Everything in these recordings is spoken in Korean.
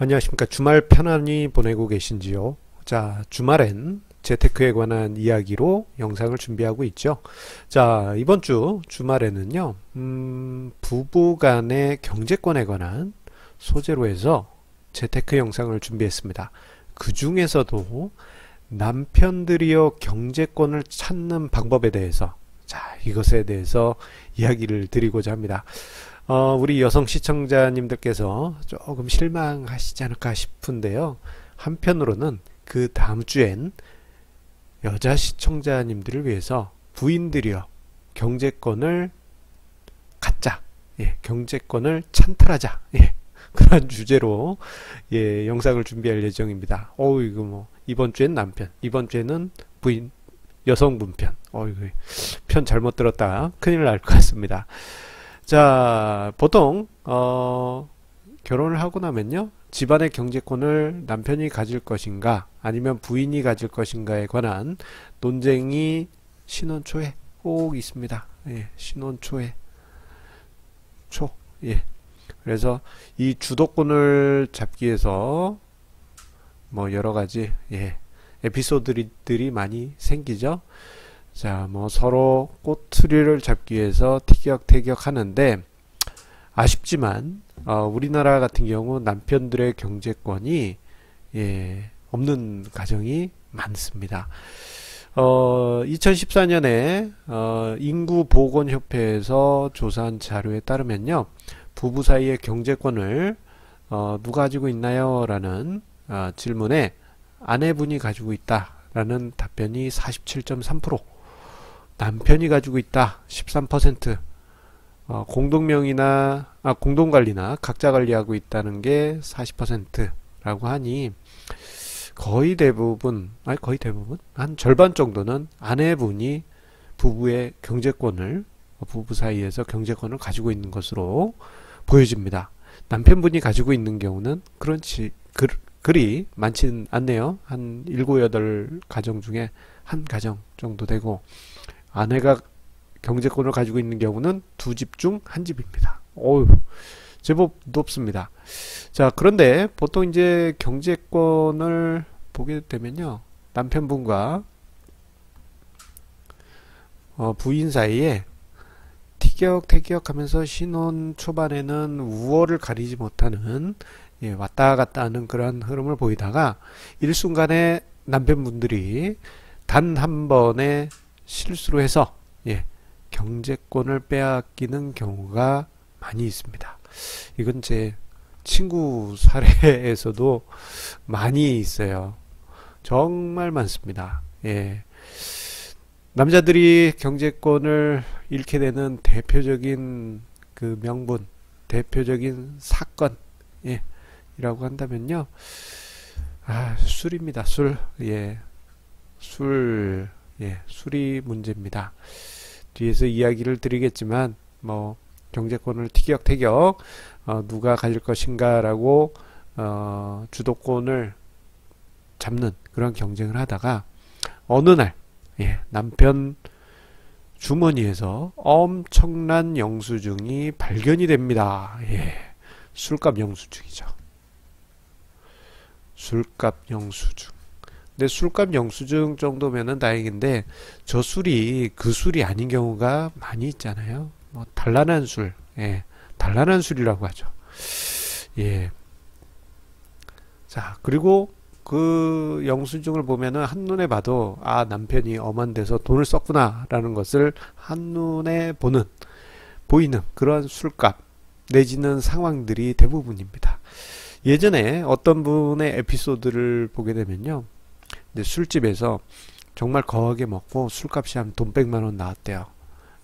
안녕하십니까. 주말 편안히 보내고 계신지요? 자, 주말엔 재테크에 관한 이야기로 영상을 준비하고 있죠. 자, 이번 주 주말에는요, 음, 부부 간의 경제권에 관한 소재로 해서 재테크 영상을 준비했습니다. 그 중에서도 남편들이여 경제권을 찾는 방법에 대해서 자, 이것에 대해서 이야기를 드리고자 합니다. 어, 우리 여성 시청자님들께서 조금 실망하시지 않을까 싶은데요. 한편으로는 그 다음 주엔 여자 시청자님들을 위해서 부인들이여 경제권을 갖자. 예, 경제권을 찬탈하자. 예, 그런 주제로 예, 영상을 준비할 예정입니다. 어우, 이거 뭐, 이번 주엔 남편, 이번 주에는 부인, 여성분 편. 어이, 편 잘못 들었다. 큰일 날 것 같습니다. 자, 보통 어, 결혼을 하고 나면요. 집안의 경제권을 남편이 가질 것인가 아니면 부인이 가질 것인가에 관한 논쟁이 신혼 초에 꼭 있습니다. 예, 신혼 초에 초. 예. 그래서 이 주도권을 잡기 위해서 뭐 여러 가지 예, 에피소드들이 많이 생기죠. 자, 뭐 서로 꼬투리를 잡기 위해서 티격태격 하는데 아쉽지만 어, 우리나라 같은 경우 남편들의 경제권이 예, 없는 가정이 많습니다. 어, 2014년에 어, 인구보건협회에서 조사한 자료에 따르면요, 부부 사이의 경제권을 어, 누가 가지고 있나요? 라는 어, 질문에 아내분이 가지고 있다라는 답변이 47.3%, 남편이 가지고 있다 13% 어, 공동명의나 아, 공동관리나 각자 관리하고 있다는 게 40%라고 하니 거의 대부분 아니 거의 대부분 한 절반 정도는 아내분이 부부의 경제권을 부부 사이에서 경제권을 가지고 있는 것으로 보여집니다. 남편분이 가지고 있는 경우는 그렇지 그, 그리 많지는 않네요. 한 7, 8 가정 중에 한 가정 정도 되고 아내가 경제권을 가지고 있는 경우는 두 집 중 한 집입니다. 어우, 제법 높습니다. 자, 그런데 보통 이제 경제권을 보게 되면요. 남편분과 어, 부인 사이에 티격태격 하면서 신혼 초반에는 우월을 가리지 못하는 예, 왔다 갔다 하는 그런 흐름을 보이다가 일순간에 남편분들이 단 한 번의 실수로 해서 예, 경제권을 빼앗기는 경우가 많이 있습니다. 이건 제 친구 사례에서도 많이 있어요. 정말 많습니다. 예. 남자들이 경제권을 잃게 되는 대표적인 그 명분, 대표적인 사건, 예, 이라고 한다면요. 아, 술입니다. 술. 예. 술. 예, 술이 문제입니다. 뒤에서 이야기를 드리겠지만 뭐 경제권을 티격태격 어, 누가 가질 것인가라고 어, 주도권을 잡는 그런 경쟁을 하다가 어느 날 예, 남편 주머니에서 엄청난 영수증이 발견이 됩니다. 예, 술값 영수증이죠. 술값 영수증. 근데 술값 영수증 정도면은 다행인데 저 술이 그 술이 아닌 경우가 많이 있잖아요. 뭐 단란한 술, 예, 단란한 술이라고 하죠. 예. 자 그리고 그 영수증을 보면은 한눈에 봐도 아 남편이 엄한 데서 돈을 썼구나라는 것을 한눈에 보는 보이는 그런 술값 내지는 상황들이 대부분입니다. 예전에 어떤 분의 에피소드를 보게 되면요. 술집에서 정말 거하게 먹고 술값이 한돈 100만 원 나왔대요.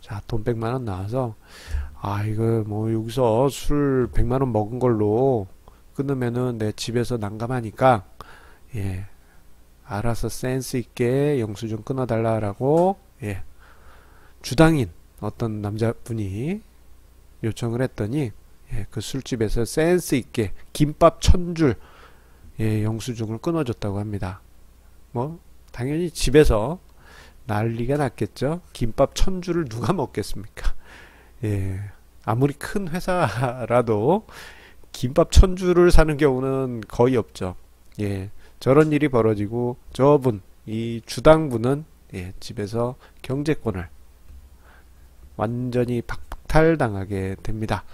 자, 돈 100만 원 나와서 아, 이거 뭐 여기서 술 100만 원 먹은 걸로 끊으면은 내 집에서 난감하니까 예. 알아서 센스 있게 영수 증 끊어 달라라고 예. 주당인 어떤 남자분이 요청을 했더니 예, 그 술집에서 센스 있게 김밥 천줄 예, 영수증을 끊어줬다고 합니다. 뭐 당연히 집에서 난리가 났겠죠. 김밥 천 줄을 누가 먹겠습니까? 예, 아무리 큰 회사라도 김밥 천주를 사는 경우는 거의 없죠. 예. 저런 일이 벌어지고 저분 이 주당분은 예, 집에서 경제권을 완전히 박탈당하게 됩니다.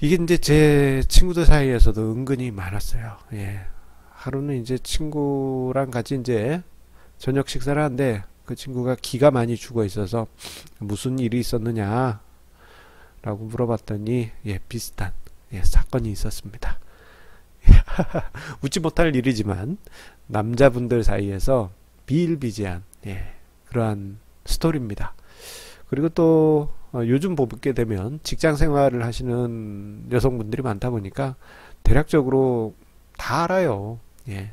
이게 이제 제 친구들 사이에서도 은근히 많았어요. 예. 하루는 이제 친구랑 같이 이제 저녁 식사를 하는데 그 친구가 기가 많이 죽어 있어서 무슨 일이 있었느냐 라고 물어봤더니 예, 비슷한 예, 사건이 있었습니다. 웃지 못할 일이지만 남자분들 사이에서 비일비재한 예, 그러한 스토리입니다. 그리고 또 어, 요즘 보게 되면 직장 생활을 하시는 여성분들이 많다 보니까 대략적으로 다 알아요. 예.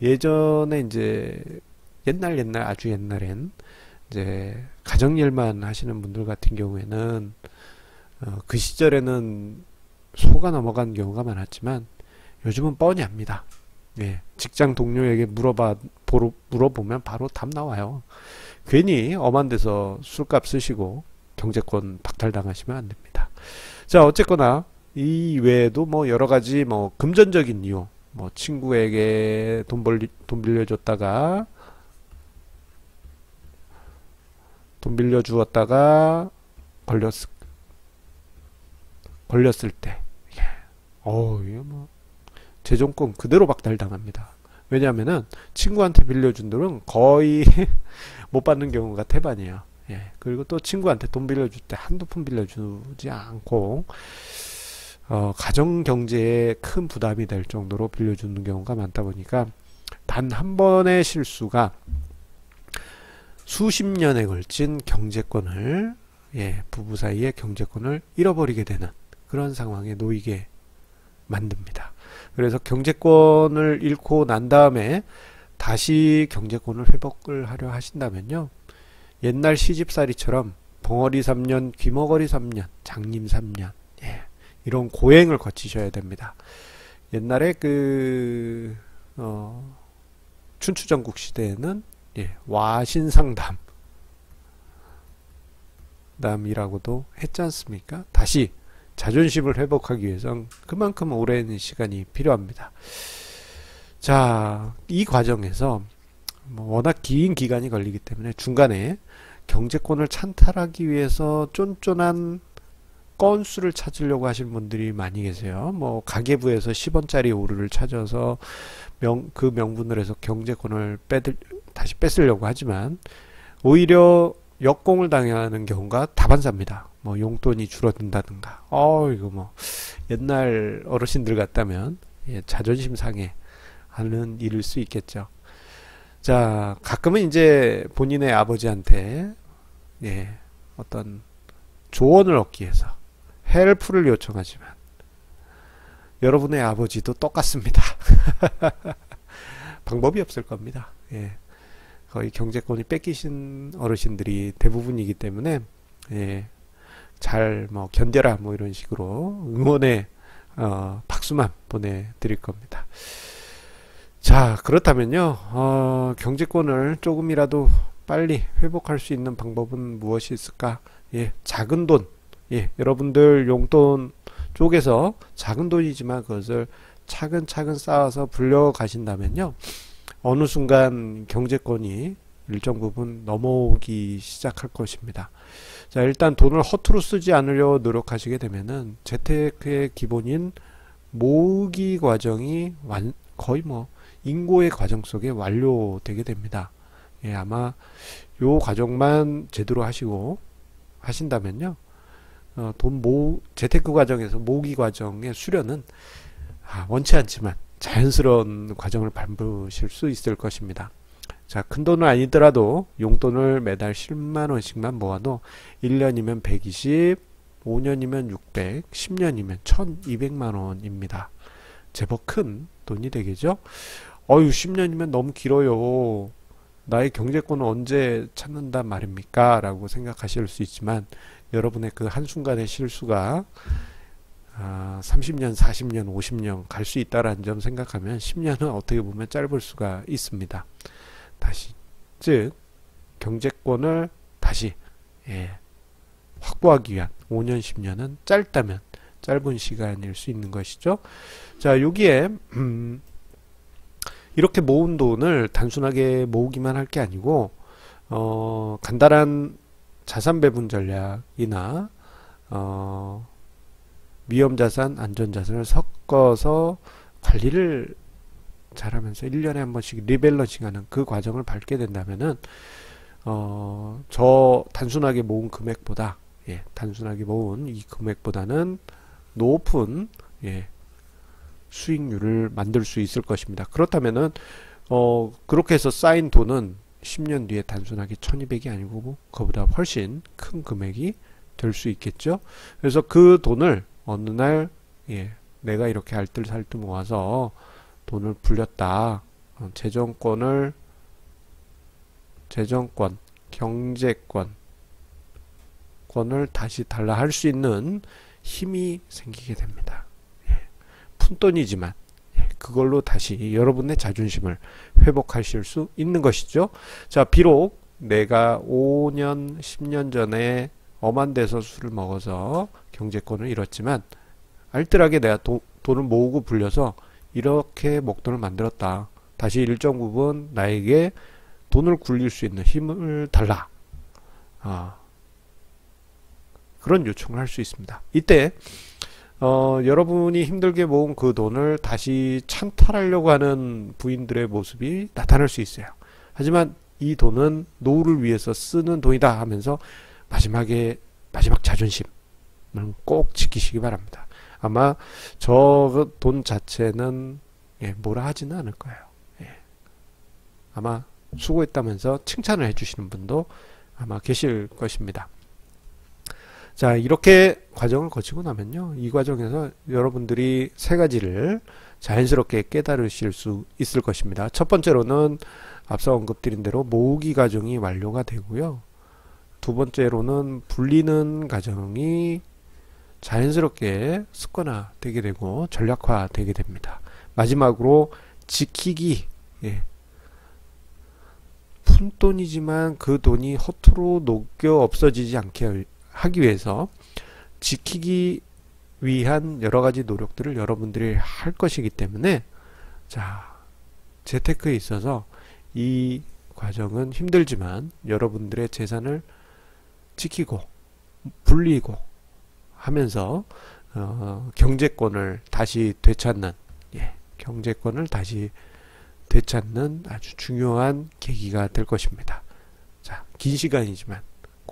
예전에 이제 옛날 옛날 아주 옛날엔 이제 가정 일만 하시는 분들 같은 경우에는 어, 그 시절에는 소가 넘어간 경우가 많았지만 요즘은 뻔히 합니다. 예, 직장 동료에게 물어봐 보러, 물어보면 바로 답 나와요. 괜히 엄한 데서 술값 쓰시고 경제권 박탈당하시면 안 됩니다. 자, 어쨌거나 이 외에도 뭐 여러 가지 뭐 금전적인 이유, 뭐 친구에게 돈 벌리 돈 빌려줬다가 돈 빌려주었다가 걸렸 걸렸을 때, 예. 어, 이거 뭐 재정권 그대로 박탈당합니다. 왜냐하면은 친구한테 빌려준 돈은 거의 못 받는 경우가 태반이에요. 예. 그리고 또 친구한테 돈 빌려줄 때 한두 푼 빌려주지 않고 어, 가정 경제에 큰 부담이 될 정도로 빌려주는 경우가 많다 보니까 단 한 번의 실수가 수십 년에 걸친 경제권을 예, 부부 사이의 경제권을 잃어버리게 되는 그런 상황에 놓이게 만듭니다. 그래서 경제권을 잃고 난 다음에 다시 경제권을 회복을 하려 하신다면요. 옛날 시집살이처럼 벙어리 3년, 귀머거리 3년, 장님 3년, 예, 이런 고행을 거치셔야 됩니다. 옛날에 그, 어, 춘추전국 시대에는 예, 와신상담, 담이라고도 했지 않습니까? 다시 자존심을 회복하기 위해선 그만큼 오랜 시간이 필요합니다. 자, 이 과정에서 뭐 워낙 긴 기간이 걸리기 때문에 중간에 경제권을 찬탈하기 위해서 쫀쫀한 건수를 찾으려고 하시는 분들이 많이 계세요. 뭐 가계부에서 10원짜리 오류를 찾아서 명, 그 명분을 해서 경제권을 빼들, 다시 뺏으려고 하지만 오히려 역공을 당하는 경우가 다반사입니다. 뭐 용돈이 줄어든다든가. 어 이거 뭐 옛날 어르신들 같다면 예, 자존심 상해 하는 일일 수 있겠죠. 자 가끔은 이제 본인의 아버지한테 예, 어떤 조언을 얻기 위해서 헬프를 요청하지만 여러분의 아버지도 똑같습니다. 방법이 없을 겁니다. 예. 거의 경제권이 뺏기신 어르신들이 대부분이기 때문에 예, 잘 뭐 견뎌라 뭐 이런 식으로 응원의 어, 박수만 보내드릴 겁니다. 자 그렇다면요 어, 경제권을 조금이라도 빨리 회복할 수 있는 방법은 무엇이 있을까? 예, 작은 돈, 예, 여러분들 용돈 쪽에서 작은 돈이지만 그것을 차근차근 쌓아서 불려 가신다면요. 어느 순간 경제권이 일정 부분 넘어오기 시작할 것입니다. 자, 일단 돈을 허투루 쓰지 않으려 노력하시게 되면은 재테크의 기본인 모으기 과정이 완, 거의 뭐 인고의 과정 속에 완료되게 됩니다. 예, 아마 요 과정만 제대로 하시고 하신다면요. 어, 돈 모, 재테크 과정에서 모으기 과정의 수련은 아, 원치 않지만 자연스러운 과정을 밟으실 수 있을 것입니다. 자, 큰 돈은 아니더라도 용돈을 매달 10만 원씩만 모아도 1년이면 120, 5년이면 600, 10년이면 1200만 원입니다. 제법 큰 돈이 되겠죠? 어유 10년이면 너무 길어요. 나의 경제권은 언제 찾는단 말입니까? 라고 생각하실 수 있지만 여러분의 그 한순간의 실수가 아, 30년, 40년, 50년 갈 수 있다라는 점 생각하면 10년은 어떻게 보면 짧을 수가 있습니다. 다시 즉 경제권을 다시 예, 확보하기 위한 5년, 10년은 짧다면 짧은 시간일 수 있는 것이죠. 자, 여기에 음, 이렇게 모은 돈을 단순하게 모으기만 할 게 아니고 어, 간단한 자산 배분 전략이나 어, 위험 자산, 안전 자산을 섞어서 관리를 잘하면서 1년에 한 번씩 리밸런싱 하는 그 과정을 밟게 된다면은 어, 저 단순하게 모은 금액보다 예, 단순하게 모은 이 금액보다는 높은 예, 수익률을 만들 수 있을 것입니다. 그렇다면은 어, 그렇게 해서 쌓인 돈은 10년 뒤에 단순하게 1200이 아니고 그보다 훨씬 큰 금액이 될 수 있겠죠. 그래서 그 돈을 어느 날 예, 내가 이렇게 알뜰살뜰 모아서 돈을 불렸다. 어, 재정권을 재정권, 경제권 권을 다시 달라 할 수 있는 힘이 생기게 됩니다. 예, 푼돈이지만 예, 그걸로 다시 여러분의 자존심을 회복하실 수 있는 것이죠. 자, 비록 내가 5년, 10년 전에 엄한 데서 술을 먹어서 경제권을 잃었지만 알뜰하게 내가 도, 돈을 모으고 불려서 이렇게 목돈을 만들었다. 다시 일정 부분 나에게 돈을 굴릴 수 있는 힘을 달라. 아, 그런 요청을 할 수 있습니다. 이때 어, 여러분이 힘들게 모은 그 돈을 다시 찬탈하려고 하는 부인들의 모습이 나타날 수 있어요. 하지만 이 돈은 노후를 위해서 쓰는 돈이다 하면서 마지막에 마지막 자존심을 꼭 지키시기 바랍니다. 아마 저 돈 자체는 예, 뭐라 하지는 않을 거예요. 예. 아마 수고했다면서 칭찬을 해주시는 분도 아마 계실 것입니다. 자, 이렇게 과정을 거치고 나면요. 이 과정에서 여러분들이 세 가지를 자연스럽게 깨달으실 수 있을 것입니다. 첫 번째로는 앞서 언급드린 대로 모으기 과정이 완료가 되고요. 두 번째로는 불리는 과정이 자연스럽게 습관화 되게 되고 전략화 되게 됩니다. 마지막으로 지키기 예. 푼돈이지만 그 돈이 허투루 녹여 없어지지 않게 하기 위해서 지키기 위한 여러 가지 노력들을 여러분들이 할 것이기 때문에 자 재테크에 있어서 이 과정은 힘들지만 여러분들의 재산을 지키고 불리고 하면서 어, 경제권을 다시 되찾는 예, 경제권을 다시 되찾는 아주 중요한 계기가 될 것입니다. 자, 긴 시간이지만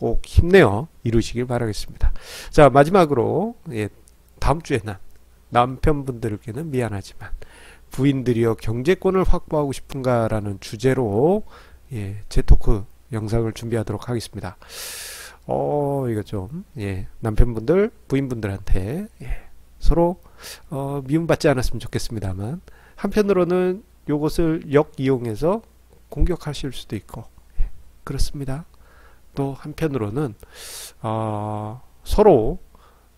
꼭 힘내어 이루시길 바라겠습니다. 자, 마지막으로 예, 다음 주에는 남편분들께는 미안하지만 부인들이여 경제권을 확보하고 싶은가라는 주제로 예, 제 토크 영상을 준비하도록 하겠습니다. 어, 이거 좀, 예, 남편분들, 부인분들한테, 예, 서로, 어, 미움받지 않았으면 좋겠습니다만, 한편으로는 요것을 역이용해서 공격하실 수도 있고, 예, 그렇습니다. 또 한편으로는, 어, 서로,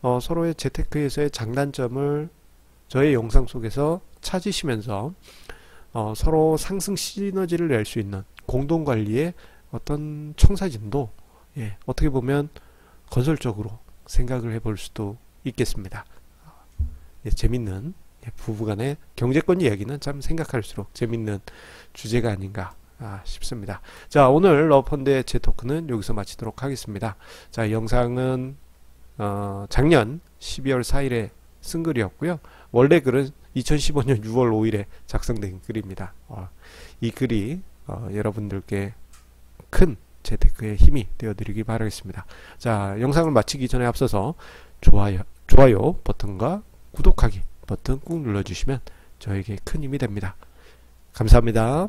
어, 서로의 재테크에서의 장단점을 저의 영상 속에서 찾으시면서, 어, 서로 상승 시너지를 낼 수 있는 공동관리의 어떤 청사진도 예, 어떻게 보면 건설적으로 생각을 해볼 수도 있겠습니다. 예, 재밌는 예, 부부간의 경제권 이야기는 참 생각할수록 재밌는 주제가 아닌가 아, 싶습니다. 자 오늘 러펀드의 제 토크는 여기서 마치도록 하겠습니다. 자 영상은 어, 작년 12월 4일에 쓴 글이었고요. 원래 글은 2015년 6월 5일에 작성된 글입니다. 어, 이 글이 어, 여러분들께 큰 재테크의 힘이 되어드리기 바라겠습니다. 자, 영상을 마치기 전에 앞서서 좋아요, 좋아요 버튼과 구독하기 버튼 꾹 눌러주시면 저에게 큰 힘이 됩니다. 감사합니다.